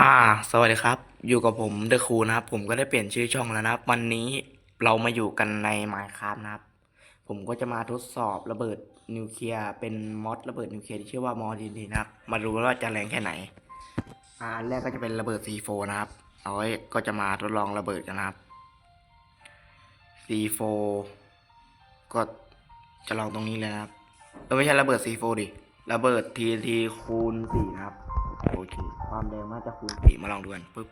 อ่า สวัสดีครับ อยู่กับผมเดอะคูนะครับ ผมก็ได้เปลี่ยนชื่อช่องแล้วนะครับ วันนี้เรามาอยู่กันใน Minecraft นะครับ ผมก็จะมาทดสอบระเบิดนิวเคลียร์เป็นมอดระเบิดนิวเคลียร์ที่ชื่อว่ามอดีนนะครับ มาดูว่าจะแรงแค่ไหน อ่าอันแรกก็จะเป็นระเบิด C4 นะครับ เอาไว้ก็จะมาทดลองระเบิดกันนะครับ C4 ก็จะลองตรงนี้เลยนะครับเออไม่ใช่ระเบิด C4 ดิ ระเบิด TNT คูณ4นะครับ โอเคความแรงน่าจะคูณ4มาลองดูกันปึ๊บ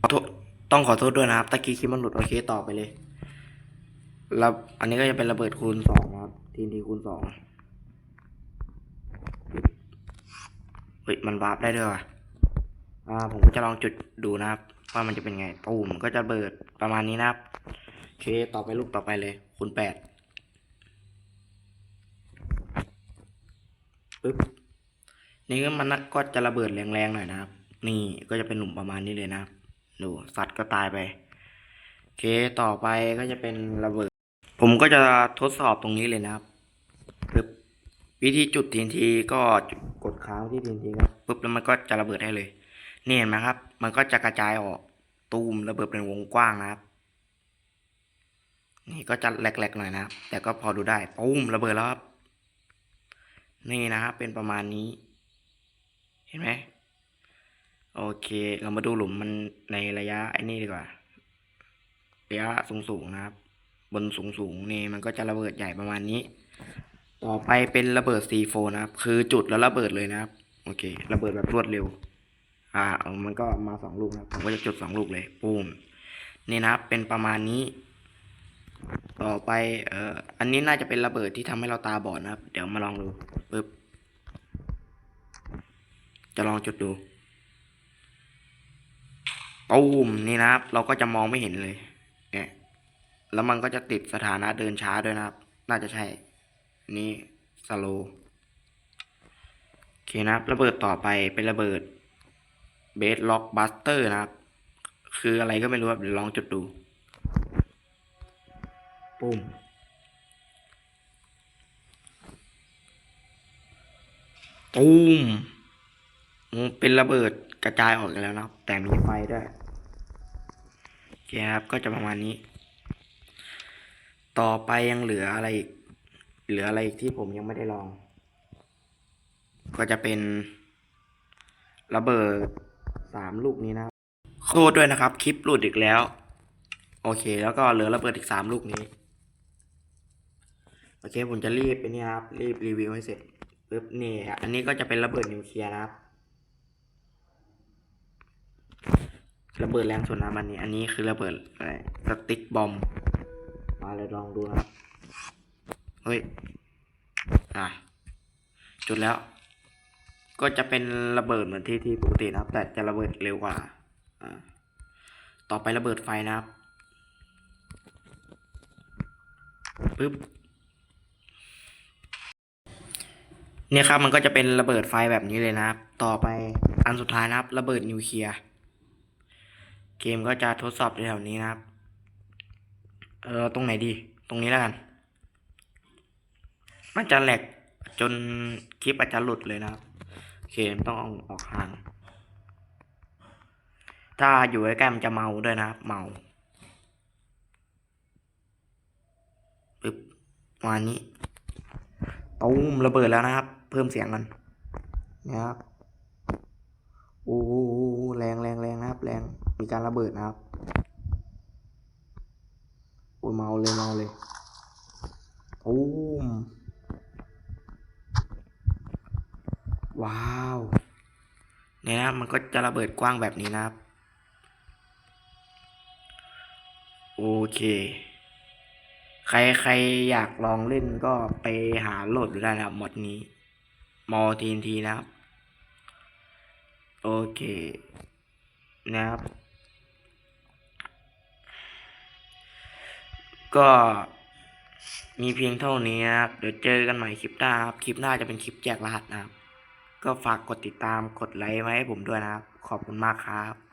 ขอโทษต้องขอโทษด้วยนะครับตะกี้คลิปมันหลุดโอเคต่อไปเลยแล้วอันนี้ก็จะเป็นระเบิดคูณสองนะครับ TNT คูณสองเฮ้ยมันวาร์ปได้ด้วยว่ะอ่าผมก็จะลองจุดดูนะครับ ว่ามันจะเป็นไงตูมก็จะเบิดประมาณนี้นะครับโอเคต่อไปลูกต่อไปเลย คูณแปดปึ๊บ นี่มันก็จะระเบิดแรงๆหน่อยนะครับ นี่ก็จะเป็นหนุ่มประมาณนี้เลยนะครับ ดูสัตว์ก็ตายไปโอเคต่อไปก็จะเป็นระเบิด ผมก็จะทดสอบตรงนี้เลยนะครับปึ๊บวิธีจุดทีนทีก็กดค้างที่ทีนทีครับปึ๊บแล้วมันก็จะระเบิดได้เลยนี่เห็นไหมครับ มันก็จะกระจายออกตูมระเบิดเป็นวงกว้างนะครับ นี่ก็จะแหลกๆหน่อยนะครับแต่ก็พอดูได้ตูมระเบิดแล้วครับนี่นะครับเป็นประมาณนี้ เห็นไหมโอเค เรามาดูหลุมมันในระยะไอ้นี่ดีกว่า ระยะสูงๆนะครับ บนสูงๆนี่มันก็จะระเบิดใหญ่ประมาณนี้ ต่อไปเป็นระเบิด C4 นะครับ คือจุดแล้วระเบิดเลยนะครับ โอเค ระเบิดแบบรวดเร็ว อ่าเอามันก็มาสองลูกนะผมก็จะจุดสองลูกเลยปูมนี่นะครับ เป็นประมาณนี้ ต่อไป เอ่อ อันนี้น่าจะเป็นระเบิดที่ทำให้เราตาบอดนะครับ เดี๋ยวมาลองดูปึ๊บ จะลองจุดดูตูมนี่นะครับ เราก็จะมองไม่เห็นเลย เนี่ย แล้วมันก็จะติดสถานะเดินช้าด้วยนะครับ น่าจะใช่ นี่สโลโอเคนะครับ ระเบิดต่อไปเป็นระเบิดเบสล็อกบัสเตอร์นะครับ คืออะไรก็ไม่รู้ครับเดี๋ยวลองจุดดูปุ้มตูมอืม เป็นระเบิดกระจายออกกันแล้วนะครับแต่มีไฟด้วยโอเคครับก็จะประมาณนี้ ต่อไปยังเหลืออะไรอีกเหลืออะไรอีกที่ผมยังไม่ได้ลอง ก็จะเป็น ระเบิดสามลูกนี้นะครับขอโทษด้วยนะครับ คลิปหลุดอีกแล้ว โอเค แล้วก็เหลือระเบิดอีกสามลูกนี้โอเคผมจะรีบไปนี่ครับรีบรีวิวให้เสร็จปึ๊บนี่อันนี้ก็จะเป็นระเบิดนิวเคลียร์นะครับ ระเบิดแรงสุดนะมันนี้ อันนี้คือระเบิดอะไรสติ๊กบอม มาเลยลองดูนะครับ เฮ้ย อะ จุดแล้ว ก็จะเป็นระเบิดเหมือนที่ที่ปกตินะครับ แต่จะระเบิดเร็วกว่า อ่า ต่อไประเบิดไฟนะครับ ปึ๊บเนี่ยครับมันก็จะเป็นระเบิดไฟแบบนี้เลยนะครับ ต่อไปอันสุดท้ายนะครับ ระเบิดนิวเคลียร์ เกมก็จะทดสอบแถวนี้นะครับ เออตรงไหนดี ตรงนี้แล้วกันมันจะแหลกจนคลิปอาจจะหลุดเลยนะครับโอเคมต้องอออกห่าง ถ้าอยู่ใกล้ๆมันจะเมาด้วยนะครับ เมาปึ๊บมานี้ตูมระเบิดแล้วนะครับ เพิ่มเสียงกันนะครับโอ้โหแรงแรงแรงนะครับ แรง มีการระเบิดนะครับโอ้ยเมาเลยเมาเลยตูมว้าวเนี่ยนะมันก็จะระเบิดกว้างแบบนี้นะครับ โอเค ใครใครอยากลองเล่นก็ไปหาโหลดดูได้นะครับมดนี้ มอทีนทีนะครับ โอเค นะครับ ก็มีเพียงเท่านี้นะครับเดี๋ยวเจอกันใหม่คลิปหน้าครับ คลิปหน้าจะเป็นคลิปแจกรหัสนะครับ ก็ฝากกดติดตามกดไลค์ไว้ให้ผมด้วยนะครับ ขอบคุณมากครับ